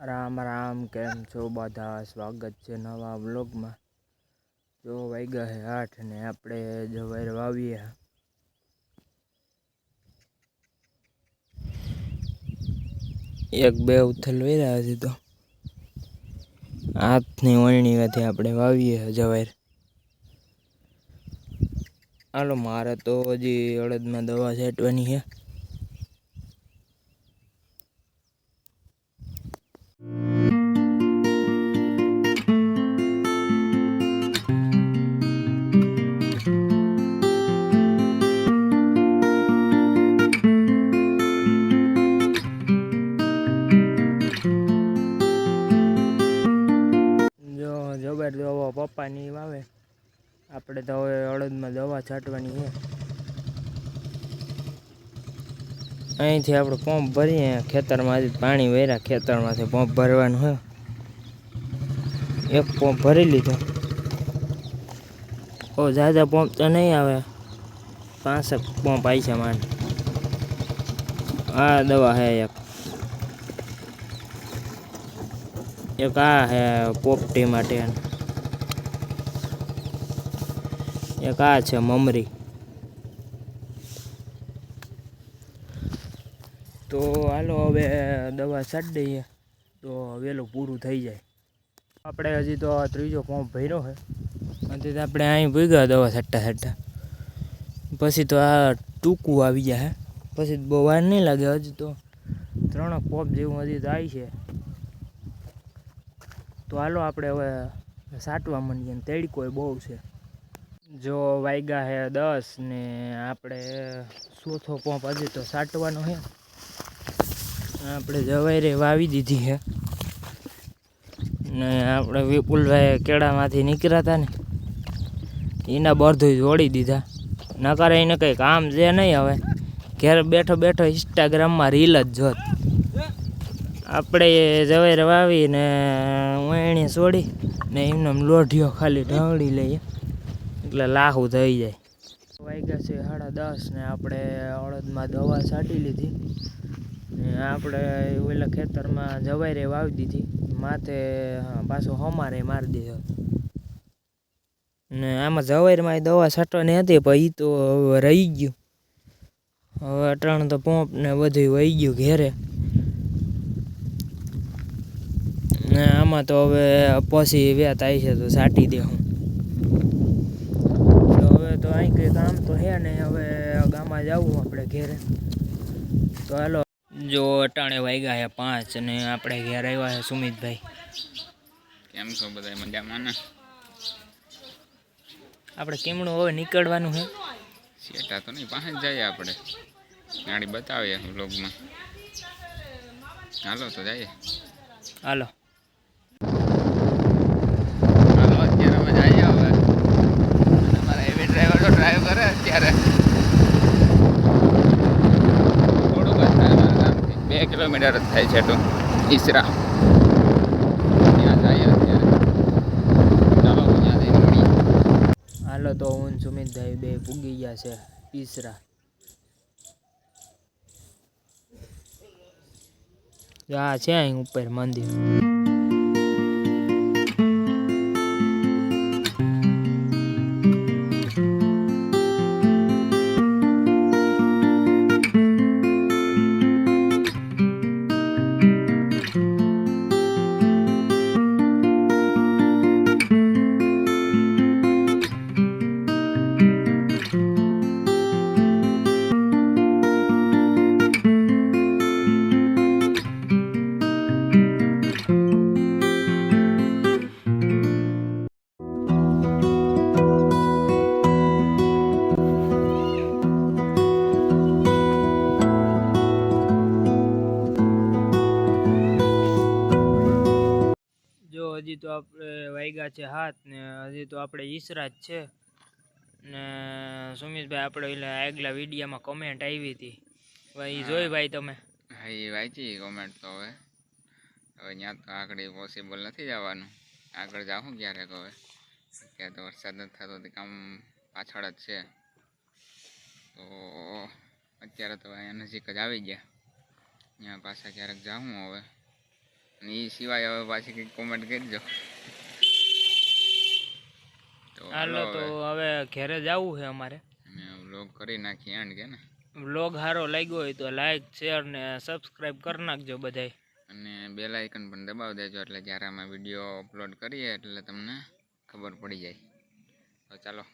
રામ રામ, કેમ છો બધા? સ્વાગત છે નવા વ્લોગમાં. જો વાગ્યા છે આઠ ને આપણે જવાઈર વાવીએ એક બે ઉથલ વેરા હજી તો. હાથની વણણીમાંથી આપણે વાવીએ જવાઈ હાલો, મારે તો હજી અડદમાં દવા છાંટવાની છે. આપણે તો હવે અડદમાં દવા છાંટવાની છે. અહીંથી આપણે પંપ ભરીએ, ખેતરમાંથી પાણી વેરા ખેતરમાંથી પંપ ભરવાનું હોય એક પંપ ભરી લીધો. ઓ ઝાઝા પંપ તો નહીં આવે. પાંસઠ પંપ આવી છે માન આ દવા હે એક. એક આ હે પોપટી માટે એક આ છે, મમરી. તો હાલો હવે દવા છાંટી દઈએ, તો વહેલું પૂરું થઈ જાય. આપણે હજી તો ત્રીજો પંપ ભર્યો છે. અને આપણે અહીં ભૂગ્યા દવા છાંટતા છાંટતા. પછી તો આ ટૂંકું આવી જાય પછી બહુ વાર નહીં લાગે હજી તો. ત્રણ પંપ જેવું હજી તો આવી છે. તો હાલો આપણે હવે સાટવા માંડીએ તડકો બહુ છે. જો વાગ્યા હે દસ ને આપણે ચોથો પંપ હજી તો સાટવાનો છે આપણે જવાઈ વાવી દીધી હે. ને આપણે વિપુલભાઈ કેળામાંથી નીકળ્યા હતા ને, એના બરધું જોડી દીધા. નકર એને કંઈ કામ છે નહીં હવે. ઘેર બેઠો બેઠો ઇન્સ્ટાગ્રામમાં રીલ જ જોત. આપણે જવાઈ વાવીને વણી છોડી ને એમને લોઢિયો ખાલી ઢવળી લઈએ. એટલે લાહુ થઈ જાય. વાગ્યા છે સાડા દસ ને આપણે અડદમાં દવા છાંટી લીધી. ને આપણે ઓલા ખેતરમાં જવાઈ વાવી દીધી. માથે પાછો હમારે મારી દીધો ને આમાં જવાઈરમાં દવા છાંટવાની હતી, પણ એ તો રહી ગયું. હવે અટાણ તો પંપ ને બધું વહી ગયું ઘેરે. ને આમાં તો હવે પછી વ્યાત આવી છે તો છાંટી દે હું તો હવે અહીં કામ તો હે ને હવે ગામમાં જવું આપણે ઘેરે. તો હાલો. જો અટાણે વાગ્યા છે પાંચ અને આપણે ઘેર આવ્યા છે સુમિતભાઈ. કેમ છો બધા મજામાં ને? આપણે કેમણું હવે નીકળવાનું છે સેટા તો નહીં પાસે જઈએ આપણે. ગાડી બતાવીએ વ્લોગમાં હાલો તો જઈએ. હાલો અત્યારે અમે જઈએ હવે અને મારા હેવી ડ્રાઈવર તો ડ્રાઈવ કરે અત્યારે. થોડુંક બે કિલોમીટર જ થાય છે તો ઈસરા. ત્યાં જઈએ હાલો, તો હું સુમિતભાઈ બે પૂગી ગયા છે. ઈસરા. આ છે અહીં ઉપર મંદિર. હજી તો આપણે વાગ્યા છે હાથ ને હજી તો આપણે ઈસરા જ છે. ને સુમિતભાઈ આપણે એટલે આગલા વિડીયામાં કોમેન્ટ આવી હતી. ભાઈ જોઈ ભાઈ તમે. હા એ વાંચી કોમેન્ટ તો હવે. હવે ત્યાં તો આગળ પોસિબલ નથી જવાનું. આગળ જાઉં ક્યારેક હવે. અત્યારે તો વરસાદ નથી થતો, તે કામ પાછળ જ છે. તો અત્યારે તો અહીંયા નજીક જ આવી ગયા. ત્યાં પાછા ક્યારેક જાઉં હવે. અને એ સિવાય હવે પાછી કંઈક કોમેન્ટ કરજો. તો હાલો તો હવે. ઘરે જવું છે અમારે. અને વ્લોગ કરી નાખીએ એન્ડ કે ને? બ્લોગ સારો લાગ્યો હોય તો લાઈક શેર ને સબસ્ક્રાઈબ કરી નાખજો બધાય. અને બેલ આઇકન પણ દબાવી દેજો એટલે જ્યારે અમે વીડિયો અપલોડ કરીએ એટલે તમને ખબર પડી જાય. તો ચાલો.